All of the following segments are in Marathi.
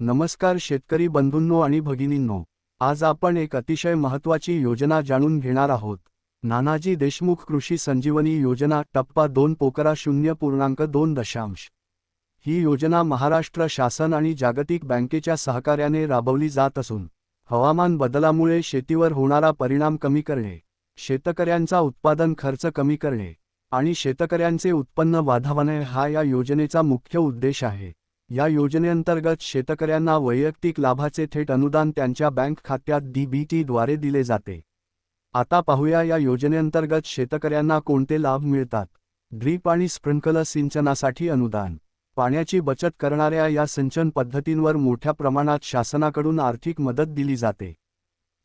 नमस्कार शेतकरी बंधूंनो आणि भगिनींनो. आज आपण एक अतिशय महत्त्वाची योजना जाणून घेणार आहोत. नानाजी देशमुख कृषी संजीवनी योजना टप्पा दोन पोकरा शून्य पूर्णांक दोन दशांश. ही योजना महाराष्ट्र शासन आणि जागतिक बँकेच्या सहकार्याने राबवली जात असून हवामान बदलामुळे शेतीवर होणारा परिणाम कमी करणे शेतकऱ्यांचा उत्पादन खर्च कमी करणे आणि शेतकऱ्यांचे उत्पन्न वाढवणे हा या योजनेचा मुख्य उद्देश आहे. या योजनेअंतर्गत शेतकऱ्यांना वैयक्तिक लाभाचे थेट अनुदान त्यांच्या बँक खात्यात डीबीटीद्वारे दिले जाते. आता पाहूया या योजनेअंतर्गत शेतकऱ्यांना कोणते लाभ मिळतात. ड्रीप आणि स्प्रिंकलर सिंचनासाठी अनुदान. पाण्याची बचत करणाऱ्या या सिंचन पद्धतींवर मोठ्या प्रमाणात शासनाकडून आर्थिक मदत दिली जाते.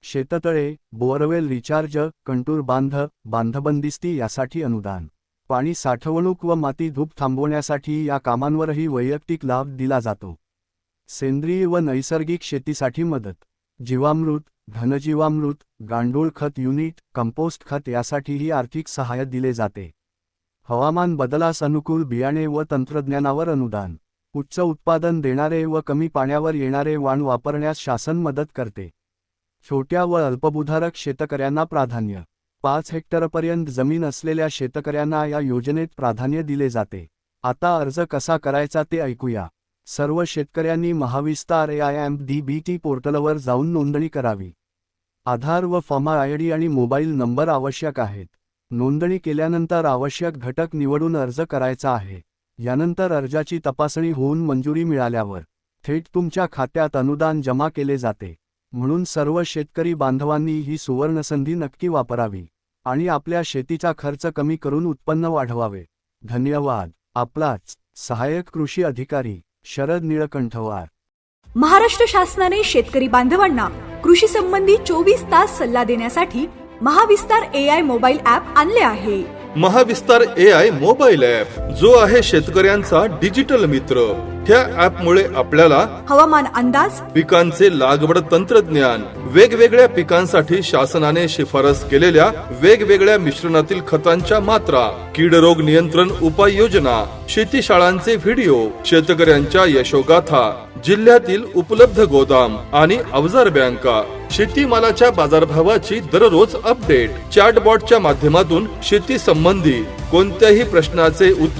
शेततळे बोअरवेल रिचार्ज कंटूर बांध बांधबंदिस्ती यासाठी अनुदान. पाणी साठवणूक व माती धूप थांबवण्यासाठी या कामांवरही वैयक्तिक लाभ दिला जातो. सेंद्रिय व नैसर्गिक शेतीसाठी मदत जीवामृत घनजीवामृत गांडूळ खत युनिट कंपोस्ट खत यासाठीही आर्थिक सहाय्य दिले जाते. हवामान बदलास अनुकूल बियाणे व तंत्रज्ञानावर अनुदान उच्च उत्पादन देणारे व कमी पाण्यावर येणारे वाण वापरण्यास शासन मदत करते. छोट्या व अल्पभूधारक शेतकऱ्यांना प्राधान्य पाच हेक्टरपर्यंत जमीन असलेल्या शेतकऱ्यांना या योजनेत प्राधान्य दिले जाते. आता अर्ज कसा करायचा ते ऐकूया. सर्व शेतकऱ्यांनी Mahavistar A I M D B T पोर्टलवर जाऊन नोंदणी करावी. आधार व फॉर्मा आय डी आणि मोबाईल नंबर आवश्यक आहेत. नोंदणी केल्यानंतर आवश्यक घटक निवडून अर्ज करायचा आहे. यानंतर अर्जाची तपासणी होऊन मंजुरी मिळाल्यावर थेट तुमच्या खात्यात अनुदान जमा केले जाते. म्हणून सर्व शेतकरी बांधवांनी ही सुवर्णसंधी नक्की वापरावी आणि आपल्या शेतीचा खर्च कमी करून उत्पन्न वाढवावे. धन्यवाद. आपलाच सहाय्यक कृषी अधिकारी शरद निळकंठवार. महाराष्ट्र शासनाने शेतकरी बांधवांना कृषी संबंधी चोवीस तास सल्ला देण्यासाठी Mahavistar A I mobile app आणले आहे. Mahavistar A I mobile app जो आहे शेतकऱ्यांचा डिजिटल मित्र. ह्या ऍप मुळे आपल्याला हवामान अंदाज पिकांचे लागवड तंत्रज्ञान वेगवेगळ्या पिकांसाठी शासनाने शिफारस केलेल्या वेगवेगळ्या मिश्रणातील खतांच्या मात्रा कीड रोग नियंत्रण उपाययोजना शेतीशाळांचे व्हिडिओ शेतकऱ्यांच्या यशोगाथा जिल्ह्यातील उपलब्ध गोदाम आणि अवजार बँका शेतीमालाच्या बाजारभावाची दररोज अपडेट. चॅटबॉटच्या माध्यमातून शेती संबंधी कोणत्याही प्रश्नाचे उत्तर